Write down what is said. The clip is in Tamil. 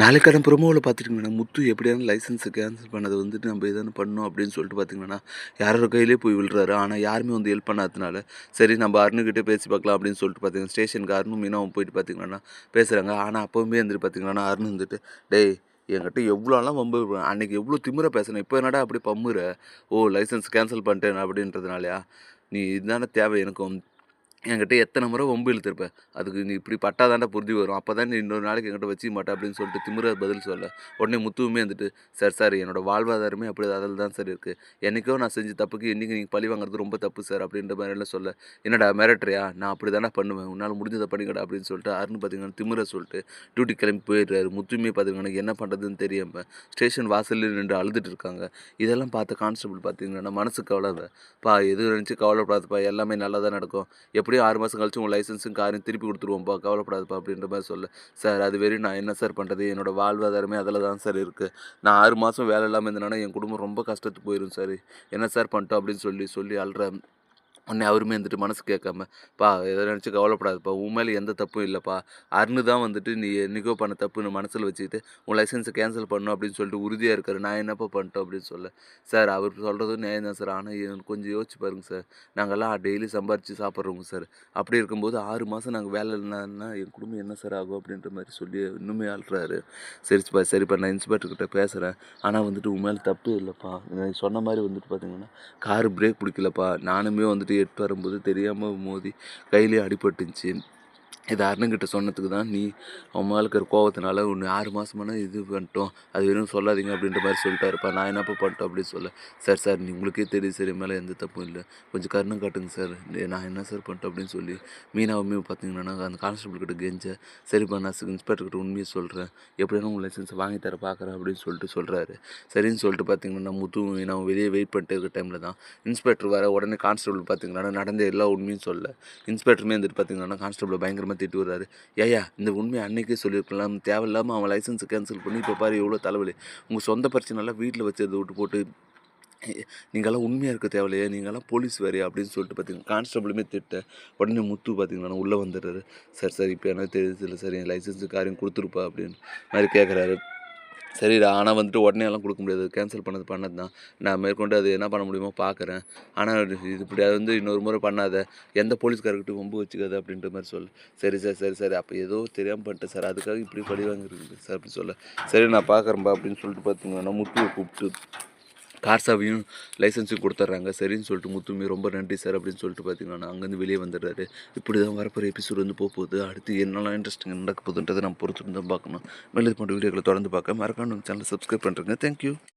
நாளைக்கான ப்ரொமோவில் பார்த்துட்டிங்கன்னா முத்து எப்படியான லைசன்ஸை கேன்சல் பண்ணதை வந்துட்டு நம்ம எதாவது பண்ணோம் அப்படின்னு சொல்லிட்டு பார்த்தீங்கன்னா யாரோட கையிலே போய் விழுறாரு. ஆனால் யாருமே வந்து ஹெல்ப் பண்ணாததுனால சரி நம்ம அருணுக்கிட்டே பேசி பார்க்கலாம் அப்படின்னு சொல்லிட்டு பார்த்தீங்கன்னா ஸ்டேஷனுக்கு அருணும் மீனாவும் போயிட்டு பார்த்தீங்கன்னா பேசுகிறாங்க ஆனால் அப்போவுமே வந்துட்டு பார்த்தீங்கன்னா அருண் வந்துட்டு டேய் என்கிட்ட எவ்வளோலாம் வம்பு அன்றைக்கி எவ்வளோ திமிர பேசணும் இப்போ என்னடா அப்படி பம்முற? ஓ லைசன்ஸ் கேன்சல் பண்ணிட்டேன் அப்படின்றதுனாலயா? நீ இதுதானே தேவை எனக்கு. என்கிட்ட எத்தனை முறை ஒம்பு இழுத்துருப்பேன் அதுக்கு நீ இப்படி பட்டாதாண்டா புரிஞ்சு வரும். அப்போ தான் நீ இன்னொரு நாளைக்கு என்கிட்ட வச்சுக்க மாட்டேன் அப்படின்னு சொல்லிட்டு திமிர பதில் சொல்ல. உடனே முத்துவுமே வந்துட்டு சார் சார் என்னோட வாழ்வாதாரமே அப்படி அதில் தான் சார் இருக்குது என்றைக்கோ நான் செஞ்ச தப்புக்கு இன்றைக்கி நீங்கள் பழி வாங்குறது ரொம்ப தப்பு சார் அப்படின்ற மாதிரிலாம் சொல்ல. என்னடா மிரட்டுறியா? நான் அப்படி தானே பண்ணுவேன். உன்னால் முடிஞ்சதை பண்ணிக்கடா அப்படின்னு சொல்லிட்டு அருண் பார்த்தீங்கன்னா திமிர சொல்லிட்டு டியூட்டி கிளம்பி போயிடுறாரு. முத்துமே பார்த்தீங்கன்னா என்ன பண்ணுறதுன்னு தெரியாமல் ஸ்டேஷன் வாசலில் நின்று அழுதுட்டு இருக்காங்க. இதெல்லாம் பார்த்த கான்ஸ்டபிள் பார்த்தீங்கன்னா மனசு கவலை பா எது நினச்சி கவலைப்படாதப்பா. எல்லாமே நல்லா தான் நடக்கும். எப்படி எப்படியும் ஆறு மாதம் கழிச்சு உங்கள் லைசன்ஸும் காரையும் திருப்பி கொடுத்துருவோம்ப்பா கவலைப்படாதுப்பா அப்படின்ற மாதிரி சொல்ல. சார் அது வெறும் நான் என்ன சார் பண்ணுறது என்னோட வாழ்வாதாரமே அதில் தான் சார் இருக்குது நான் ஆறு மாதம் வேலை இல்லாமல் இருந்தேன்னா என் குடும்பம் ரொம்ப கஷ்டத்துக்கு போயிடும் சார். என்ன சார் பண்ணிட்டோம் அப்படின்னு சொல்லி சொல்லி அழுற உடனே அவருமே வந்துட்டு மனசு கேட்காம பா எதை நினச்சி கவலைப்படாதுப்பா. உன் மேலே எந்த தப்பும் இல்லைப்பா. அருணு தான் வந்துட்டு நீ என்றைக்கோ பண்ண தப்புன்னு மனசில் வச்சுக்கிட்டு உன் லைசன்ஸை கேன்சல் பண்ணணும் அப்படின்னு சொல்லிட்டு உறுதியாக இருக்காரு. நான் என்னப்பா பண்ணிட்டோம்? அப்படின்னு சொல்ல. சார் அவர் சொல்கிறதும் நியாயம் தான் சார். ஆனால் கொஞ்சம் யோசிச்சு பாருங்க சார். நாங்கள்லாம் டெய்லி சம்பாரித்து சாப்பிட்றோங்க சார். அப்படி இருக்கும்போது ஆறு மாதம் நாங்கள் வேலை இல்லைன்னா என் குடும்பம் என்ன சார் ஆகும்? அப்படின்ற மாதிரி சொல்லி இன்னுமே ஆள்றாரு. சரிப்பா சரிப்பா நான் இன்ஸ்பெக்டர்கிட்ட பேசுகிறேன் ஆனால் வந்துட்டு உன் மேலே தப்பு இல்லைப்பா. சொன்ன மாதிரி வந்துட்டு பார்த்தீங்கன்னா காரு பிரேக் பிடிக்கலப்பா. நானுமே வந்துட்டு எட்டு வரும்போது தெரியாமல் மோதி கையிலே அடிபட்டுச்சு இது அருணுக்கிட்ட சொன்னதுக்கு தான் நீ அவன் மேலே இருக்கிற கோவத்தினால ஒன்று ஆறு மாதமான இது பண்ணிட்டோம். அது வெறும் சொல்லாதீங்க அப்படின்ற மாதிரி சொல்லிட்டாருப்பா. நான் என்னப்பா பண்ணிட்டோம் அப்படின்னு சொல்ல. சார் சார் நீ உங்களுக்கே தெரியும் சார். என் மேலே எந்த தப்பும் இல்லை. கொஞ்சம் கருணம் காட்டுங்க சார். நான் என்ன சார் பண்ணிட்டோம்? அப்படின்னு சொல்லி மீனாவுமே பார்த்தீங்கன்னா அந்த கான்ஸ்டபிள் கிட்ட கெஞ்ச. சரிப்பா நான் இன்ஸ்பெக்டர் கிட்ட உண்மையை சொல்கிறேன் எப்படியான உங்கள் லைசன்ஸை வாங்கி தர பார்க்குறேன் அப்படின்னு சொல்லிட்டு சொல்கிறாரு சரின்னு சொல்லிட்டு பார்த்தீங்கன்னா முத்து நான் வெளியே வெயிட் பண்ணிட்டு இருக்க டைமில் தான் இன்ஸ்பெக்டர் வர உடனே கான்ஸ்டபிள் பார்த்தீங்கன்னா நடந்த எல்லா உண்மையும் சொல்ல. இன்ஸ்பெக்டருமே வந்துட்டு பார்த்தீங்கன்னா கான்ஸ்டபிள் பயங்கரமாக திட்டு வர்றாரு. ஏயா இந்த உண்மையை அன்னைக்கே சொல்லியிருக்கலாம் தேவையில்லாமல் அவன் லைசன்ஸை கேன்சல் பண்ணி இப்போ பாரு எவ்வளோ தலைவலி. உங்கள் சொந்த பிரச்சனைலாம் வீட்டில் வச்சதை விட்டு போட்டு நீங்களாம் உண்மையாக இருக்க தேவையில்லையா நீங்களாம் போலீஸ் வேறையா? அப்படின்னு சொல்லிட்டு பார்த்தீங்கன்னா கான்ஸ்டபிளுமே திட்ட உடனே முத்து பார்த்தீங்கன்னா உள்ளே வந்துடுறாரு. சார் சார் இப்போ என்ன தெரியுது இல்லை சார் என் லைசன்ஸு காரியம் கொடுத்துருப்பா அப்படின்னு மாதிரி கேட்குறாரு சரிடா ஆனால் வந்துட்டு உடனே எல்லாம் கொடுக்க முடியாது. கேன்சல் பண்ணது பண்ணது தான். நான் மேற்கொண்டு அது என்ன பண்ண முடியுமோ பார்க்குறேன் ஆனால் இது இப்படி அது வந்து இன்னொரு முறை பண்ணாத. எந்த போலீஸ்காரர்கிட்ட ரொம்ப வச்சுக்காது அப்படின்ற மாதிரி சொல்லு. சரி சார் சரி சரி. அப்போ ஏதோ தெரியாமல் பண்ணிட்டேன் சார். அதுக்காக இப்படி படி வாங்கிருக்கு சார் அப்படி சொல்ல. சரி நான் பார்க்குறேன்பா அப்படின்னு சொல்லிட்டு பார்த்தீங்கன்னா முத்துவை கூப்பிட்டு கார் சாவியும் லைசன்ஸும் கொடுத்துட்றாங்க சரின்னு சொல்லிட்டு முத்துமே ரொம்ப நன்றி சார் அப்படின்னு சொல்லிட்டு பார்த்தீங்கன்னா அங்கேருந்து வெளியே வந்துடுறாரு. இப்படி தான் வரப்போகிற எபிசோடு வந்து போக போகுது. அடுத்து என்னெல்லாம் இன்ட்ரெஸ்டிங் நடக்க போகுதுன்றதை நம்ம பொறுத்து தான் பார்க்கணும். மேலே போன்ற வீடியோக்களை தொடர்ந்து பார்க்க மறக்காம நம்ம சேனலை சப்ஸ்கிரைப் பண்ணுறேங்க தேங்க்யூ